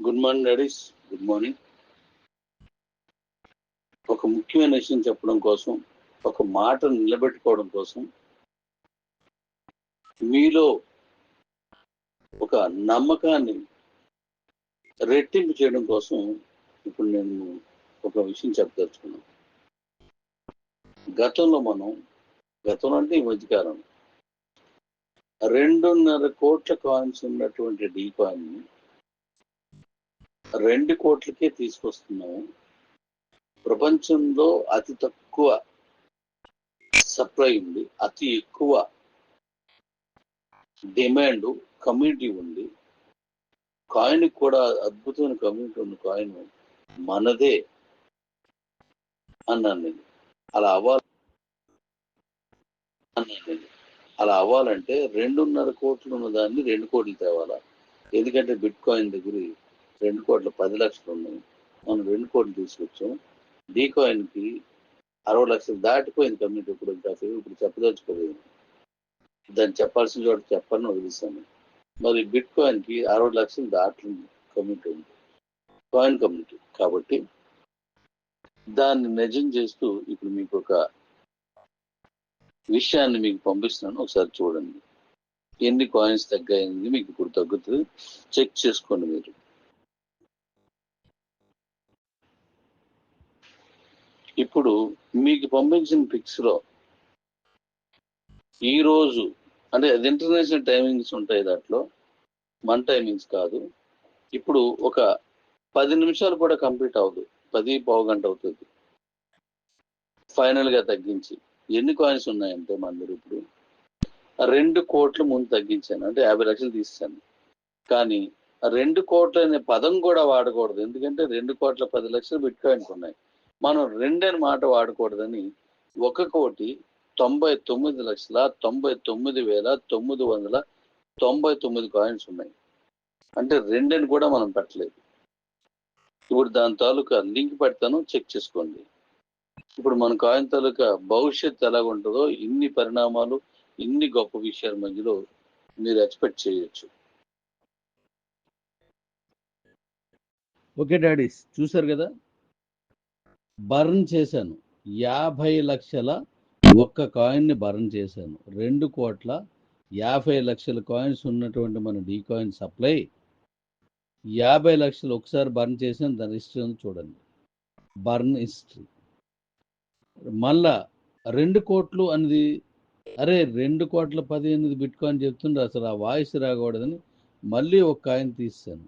Good morning daddies good morning ఒక ముఖ్యమైన విషయం చెప్పడం కోసం ఒక మాట నిలబెట్టుకోవడం కోసం మీలో ఒక నమ్మకాన్ని రెట్టింపు చేయడం కోసం ఇప్పుడు నేను ఒక విషయం చెప్పదలుచుకున్నాను. గతంలో మనం గతంలో అంటే ఈ మధ్యకాలం రెండున్నర కోట్ల కాయిన్స్ ఉన్నటువంటి డీ కాయిన్ రెండు కోట్లకే తీసుకొస్తున్నాము. ప్రపంచంలో అతి తక్కువ సప్లై ఉంది. అతి ఎక్కువ డిమాండ్ కమ్యూనిటీ ఉంది. కాయిన్ కూడా అద్భుతమైన కమ్యూనిటీ ఉంది. కాయిన్ మనదే అన్నాను నేను. అలా అవ్వాలి అన్నాను నేను. అలా అవ్వాలంటే రెండున్నర కోట్లు ఉన్న దాన్ని రెండు కోట్లు తేవాలా? ఎందుకంటే బిట్ కాయిన్ దగ్గర రెండు కోట్ల పది లక్షలు ఉన్నాయి. మనం రెండు కోట్లు తీసుకొచ్చాం. డీ అరవై లక్షలు దాటిపోయింది కమ్యూనిటీ ఇప్పుడు ఇప్పుడు చెప్పదలుచుకోలేదు. దాన్ని చెప్పాల్సిన చోట చెప్పని వదిలిస్తాను మరి బిట్ కాయిన్కి అరవై లక్షలు దాటింది కమ్యూనిటీ ఉంది కాయిన్ కమ్యూనిటీ కాబట్టి దాన్ని నిజం చేస్తూ ఇప్పుడు మీకు ఒక విషయాన్ని మీకు పంపిస్తున్నాను. ఒకసారి చూడండి. ఎన్ని కాయిన్స్ తగ్గాయింది మీకు ఇప్పుడు తగ్గుతుంది. చెక్ చేసుకోండి మీరు. ఇప్పుడు మీకు పంపించిన పిక్స్లో ఈ రోజు అంటే అది ఇంటర్నేషనల్ టైమింగ్స్ ఉంటాయి దాంట్లో మన టైమింగ్స్ కాదు. ఇప్పుడు ఒక పది నిమిషాలు కూడా కంప్లీట్ అవ్వదు. పది పావు గంట అవుతుంది. ఫైనల్గా తగ్గించి. ఎన్ని కాయిన్స్ ఉన్నాయంటే మన దగ్గర ఇప్పుడు? రెండు కోట్లు ముందు తగ్గించాను. అంటే యాభై లక్షలు తీసాను కానీ రెండు కోట్ల అనే పదం కూడా వాడకూడదు. ఎందుకంటే రెండు కోట్ల పది లక్షలు బిట్ కాయిన్స్ ఉన్నాయి. మనం రెండని మాట వాడకూడదని ఒక కోటి తొంభై తొమ్మిది లక్షల తొంభై తొమ్మిది వేల తొమ్మిది వందల తొంభై తొమ్మిది కాయిన్స్ ఉన్నాయి. అంటే రెండని కూడా మనం పెట్టలేదు. ఇప్పుడు దాని తాలూకా లింక్ పెడతాను చెక్ చేసుకోండి. ఇప్పుడు మన కాయిన్ తాలూకా భవిష్యత్ ఎలా ఉంటుందో ఇన్ని పరిణామాలు ఇన్ని గొప్ప విషయాల మధ్యలో మీరు ఎక్స్పెక్ట్ చేయొచ్చు. ఓకే డాడీస్ చూసారు కదా? బర్న్ చేశాను. యాభై లక్షల ఒక్క కాయిన్ని బర్న్ చేశాను. రెండు కోట్ల యాభై లక్షల కాయిన్స్ ఉన్నటువంటి మన డీ కాయిన్ సప్లై యాభై లక్షలు ఒకసారి బర్న్ చేసాను దాని హిస్టరీ చూడండి. Burn history. మళ్ళా రెండు కోట్లు అనేది అరే రెండు కోట్ల పదిహేను బిట్ కాయిన్ చెప్తుండ్రు అసలు ఆ వాయిస్ రాకూడదని మళ్ళీ ఒక కాయిన్ తీసాను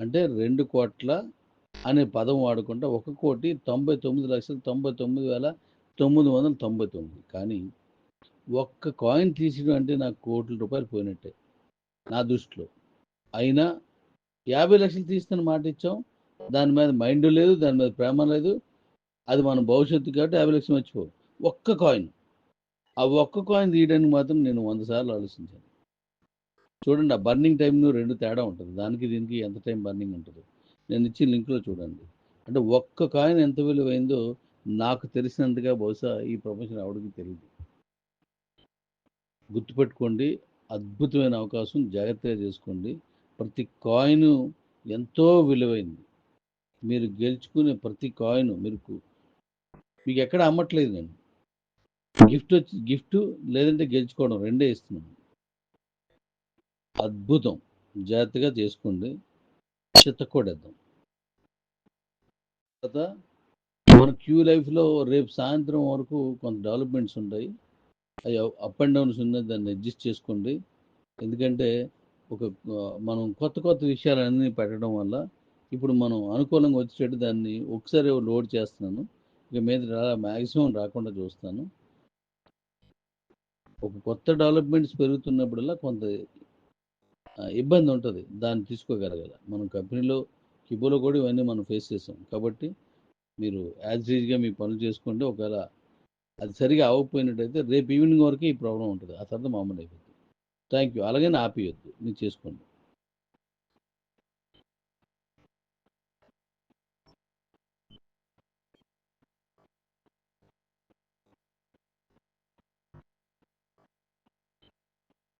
అంటే రెండు కోట్ల అనే పదం వాడుకుంటా ఒక కోటి తొంభై తొమ్మిది లక్షల తొంభై తొమ్మిది వేల తొమ్మిది వందల తొంభై తొమ్మిది. కానీ ఒక్క కాయిన్ తీసిన అంటే నాకు కోట్ల రూపాయలు పోయినట్టే నా దృష్టిలో. అయినా యాభై లక్షలు తీసుకుని మాట ఇచ్చాం. దాని మీద మైండ్ లేదు దాని మీద ప్రేమ లేదు. అది మన భవిష్యత్తు కాబట్టి యాభై లక్షలు మర్చిపో ఒక్క కాయిన్. ఆ ఒక్క కాయిన్ తీయడానికి మాత్రం నేను వంద సార్లు ఆలోచించాను. చూడండి ఆ బర్నింగ్ టైంను రెండు తేడా ఉంటుంది. దానికి దీనికి ఎంత టైం బర్నింగ్ ఉంటుందో? నేను ఇచ్చిన లింక్లో చూడండి. అంటే ఒక్క కాయిన్ ఎంత విలువైందో నాకు తెలిసినంతగా బహుశా ఈ ప్రపంచం ఎవరికి తెలియదు గుర్తుపెట్టుకోండి అద్భుతమైన అవకాశం జాగ్రత్తగా చేసుకోండి. ప్రతి కాయిన్ ఎంతో విలువైంది. మీరు గెలుచుకునే ప్రతి కాయిన్ మీరు మీకు ఎక్కడ అమ్మట్లేదు నేను. గిఫ్ట్ వచ్చి గిఫ్ట్ లేదంటే గెలుచుకోవడం రెండే ఇస్తున్నాను. అద్భుతం. జాగ్రత్తగా చేసుకోండి. చిత్తకొడేద్దాం తర్వాత మన క్యూ లైఫ్లో రేపు సాయంత్రం వరకు కొంత డెవలప్మెంట్స్ ఉంటాయి. అవి అప్ అండ్ డౌన్స్ ఉన్నాయి దాన్ని అడ్జస్ట్ చేసుకోండి. ఎందుకంటే ఒక మనం కొత్త కొత్త విషయాలన్నీ పెట్టడం వల్ల ఇప్పుడు మనం అనుకూలంగా వచ్చేటట్టు దాన్ని ఒకసారి లోడ్ చేస్తున్నాను. ఇక మీద మ్యాక్సిమం రాకుండా చూస్తాను. ఒక కొత్త డెవలప్మెంట్స్ పెరుగుతున్నప్పుడల్లా కొంత ఇబ్బంది ఉంటుంది. దాన్ని తీసుకోగలగాలి. మనం కంపెనీలో కిబోలో కూడా ఇవన్నీ మనం ఫేస్ చేస్తాం. కాబట్టి మీరు యాజ్ రీజ్గా మీ పనులు చేసుకుంటే ఒకవేళ అది సరిగా అవ్వకపోయినట్టయితే రేపు ఈవినింగ్ వరకు ఈ ప్రాబ్లం ఉంటుంది. ఆ తర్వాత మామూలు అయిపోతుంది థ్యాంక్ యూ అలాగే ఆపేయొద్దు. మీరు చేసుకోండి.